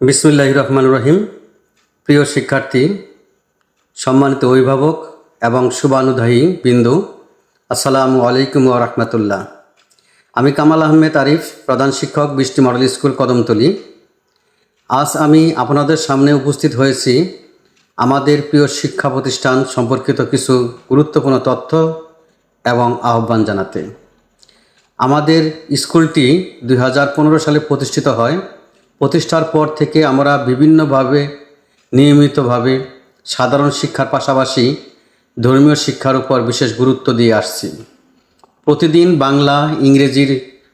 বিসমুল্লাহ রহমান রহিম। প্রিয় শিক্ষার্থী, সম্মানিত অভিভাবক এবং শুভানুধায়ী বিন্দু, আসসালামু আলাইকুম রহমতুল্লাহ। আমি কামাল আহমেদ আরিফ, প্রধান শিক্ষক, বৃষ্টি মডেল স্কুল, কদমতলী। আজ আমি আপনাদের সামনে উপস্থিত হয়েছি আমাদের প্রিয় শিক্ষা প্রতিষ্ঠান সম্পর্কিত কিছু গুরুত্বপূর্ণ তথ্য এবং আহ্বান জানাতে। আমাদের স্কুলটি দু হাজার পনেরো সালে প্রতিষ্ঠিত হয় প্রতিষ্ঠার পর থেকে আমরা বিভিন্নভাবে, নিয়মিতভাবে সাধারণ শিক্ষার পাশাপাশি ধর্মীয় শিক্ষার উপর বিশেষ গুরুত্ব দিয়ে আসছি। প্রতিদিন বাংলা, ইংরেজির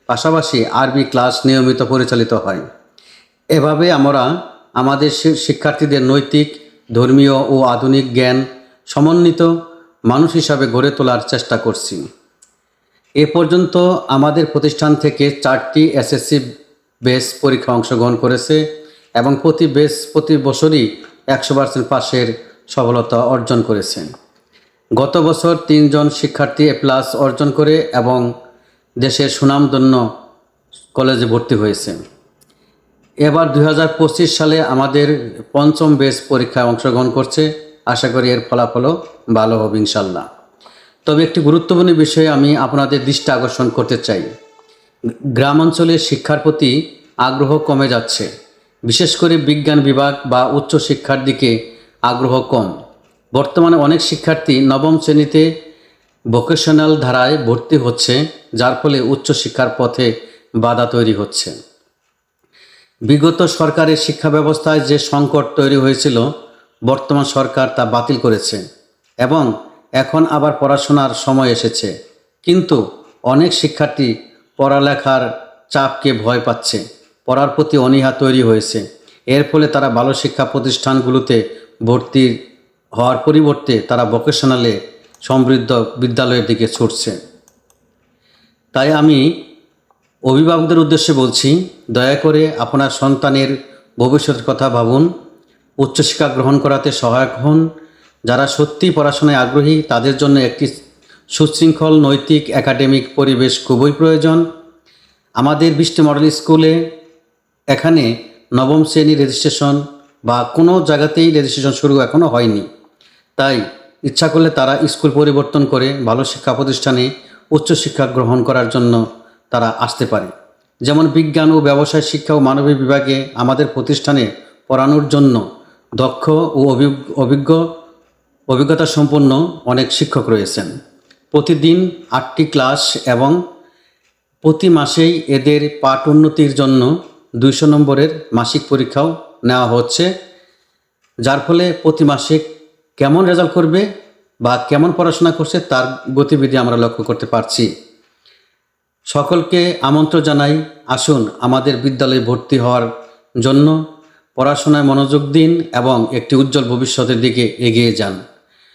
পাশাপাশি আরবি ক্লাস নিয়মিত পরিচালিত হয়। এভাবে আমরা আমাদের শিক্ষার্থীদের নৈতিক, ধর্মীয় ও আধুনিক জ্ঞান সমন্বিত মানুষ হিসাবে গড়ে তোলার চেষ্টা করছি। এ পর্যন্ত আমাদের প্রতিষ্ঠান থেকে চারটি এসএসসি বেস পরীক্ষা অংশগ্রহণ করেছে এবং প্রতি বেস প্রতি বছরই একশো পার্সেন্ট পাশের সফলতা অর্জন করেছেন। গত বছর তিনজন শিক্ষার্থী এ প্লাস অর্জন করে এবং দেশের সুনামধন্য কলেজে ভর্তি হয়েছে এবার দু হাজার পঁচিশ সালে আমাদের পঞ্চম বেস পরীক্ষায় অংশগ্রহণ করছে। আশা করি এর ফলাফলও ভালো হবে ইনশাল্লাহ তবে একটি গুরুত্বপূর্ণ বিষয়ে আমি আপনাদের দৃষ্টি আকর্ষণ করতে চাই। গ্রাম অঞ্চলে শিক্ষার প্রতি আগ্রহ কমে যাচ্ছে। বিশেষ করে বিজ্ঞান বিভাগ বা উচ্চ শিক্ষার দিকে আগ্রহ কম। বর্তমানে অনেক শিক্ষার্থী নবম শ্রেণীতে ভোকেশনাল ধারায় ভর্তি হচ্ছে, যার ফলে উচ্চ শিক্ষার পথে বাধা তৈরি হচ্ছে। বিগত সরকারের শিক্ষা ব্যবস্থায় যে সংকট তৈরি হয়েছিল, বর্তমান সরকার তা বাতিল করেছে এবং এখন আবার পড়াশোনার সময় এসেছে। কিন্তু অনেক শিক্ষার্থী পড়ালেখার চাপকে ভয় পাচ্ছে, পড়ার প্রতি অনীহা তৈরি হয়েছে। এর ফলে তারা ভালো শিক্ষা প্রতিষ্ঠানগুলোতে ভর্তি হওয়ার পরিবর্তে তারা ভোকেশনালে সমৃদ্ধ বিদ্যালয়ের দিকে ছুটছে। তাই আমি অভিভাবকদের উদ্দেশ্যে বলছি, দয়া করে আপনার সন্তানের ভবিষ্যতের কথা ভাবুন, উচ্চশিক্ষা গ্রহণ করাতে সহায়ক হন। যারা সত্যিই পড়াশোনায় আগ্রহী, তাদের জন্য একটি সুশৃঙ্খল, নৈতিক, একাডেমিক পরিবেশ খুবই প্রয়োজন। আমাদের বৃষ্টি মডেল স্কুলে এখানে নবম শ্রেণি রেজিস্ট্রেশন বা কোনো জায়গাতেই রেজিস্ট্রেশন শুরু এখনও হয়নি। তাই ইচ্ছা করলে তারা স্কুল পরিবর্তন করে ভালো শিক্ষা প্রতিষ্ঠানে উচ্চশিক্ষা গ্রহণ করার জন্য তারা আসতে পারে। যেমন বিজ্ঞান ও ব্যবসায় শিক্ষা ও মানবিক বিভাগে আমাদের প্রতিষ্ঠানে পড়ানোর জন্য দক্ষ ও অভিজ্ঞ অভিজ্ঞ অভিজ্ঞতা সম্পন্ন অনেক শিক্ষক রয়েছেন। প্রতিদিন আটটি ক্লাস এবং প্রতি মাসেই এদের পাঠ উন্নতির জন্য দুইশো নম্বরের মাসিক পরীক্ষাও নেওয়া হচ্ছে, যার ফলে প্রতি মাসে কেমন রেজাল্ট করবে বা কেমন পড়াশোনা করছে তার গতিবিধি আমরা লক্ষ্য করতে পারছি। সকলকে আমন্ত্রণ জানাই, আসুন আমাদের বিদ্যালয়ে ভর্তি হওয়ার জন্য পড়াশোনায় মনোযোগ দিন এবং একটি উজ্জ্বল ভবিষ্যতের দিকে এগিয়ে যান।